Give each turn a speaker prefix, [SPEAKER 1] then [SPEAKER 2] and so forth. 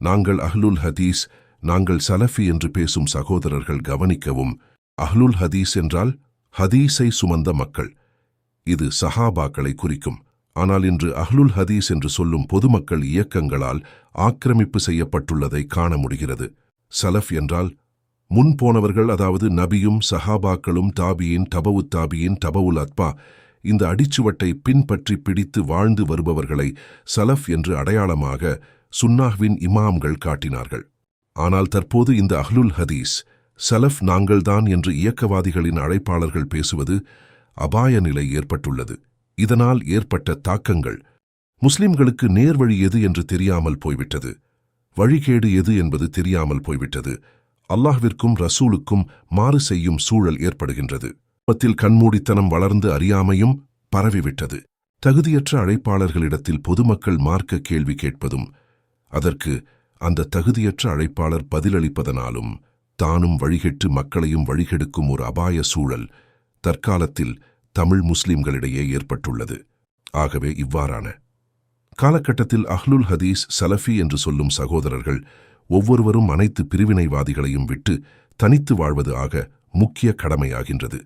[SPEAKER 1] நாங்கள் அஹ்லுல் ஹதீஸ் நாங்கள் சலஃபி என்று பேசும் சகோதரர்கள் கவனிக்கவும். அஹ்லுல் ஹதீஸ் என்றால் ஹதீஸை சுமந்த மக்கள். இது சஹாபாக்களை குறிக்கும். ஆனால் இன்று அஹ்லுல் ஹதீஸ் என்று சொல்லும் பொதுமக்கள் இயக்கங்களால் ஆக்கிரமிப்பு செய்யப்பட்டுள்ளதை காண முடிகிறது. சலஃப் என்றால் முன் போனவர்கள் அதாவது நபியும் சஹாபாக்களும் தாபியின் டபவு தாபியின் டபவுல் அத்பா இந்த அடிச்சுவட்டை பின்பற்றி பிடித்து வாழ்ந்து வருபவர்களை சலஃப் என்று அடையாளமாக சுன்னாஹ்வின் இமாம்கள் காட்டினார்கள். ஆனால் தற்போது இந்த அஹ்லுல் ஹதீஸ் சலஃப் நாங்கள்தான் என்று இயக்கவாதிகளின் அழைப்பாளர்கள் பேசுவது அபாய நிலை ஏற்பட்டுள்ளது. இதனால் ஏற்பட்ட தாக்கங்கள் முஸ்லிம்களுக்கு நேர்வழி எது என்று தெரியாமல் போய்விட்டது. வழிகேடு எது என்பது தெரியாமல் போய்விட்டது. அல்லாஹ்விற்கும் ரசூலுக்கும் மாறு செய்யும் சூழல் ஏற்படுகின்றது. பத்தில் கண்மூடித்தனம் வளர்ந்து அறியாமையும் பரவிவிட்டது. தகுதியற்ற அழைப்பாளர்களிடத்தில் பொதுமக்கள் மார்க்க கேள்வி கேட்பதும் அதற்கு அந்த தகுதியற்ற அழைப்பாளர் பதிலளிப்பதனாலும் தானும் வழிகெட்டு மக்களையும் வழிகெடுக்கும் ஒரு அபாய சூழல் தற்காலத்தில் தமிழ் முஸ்லிம்களிடையே ஏற்பட்டுள்ளது. ஆகவே இவ்வாறான காலகட்டத்தில் அஹ்லுல் ஹதீஸ் சலஃபி என்று சொல்லும் சகோதரர்கள் ஒவ்வொருவரும் அனைத்து பிரிவினைவாதிகளையும் விட்டு தனித்து வாழ்வது ஆக முக்கிய கடமையாகின்றது.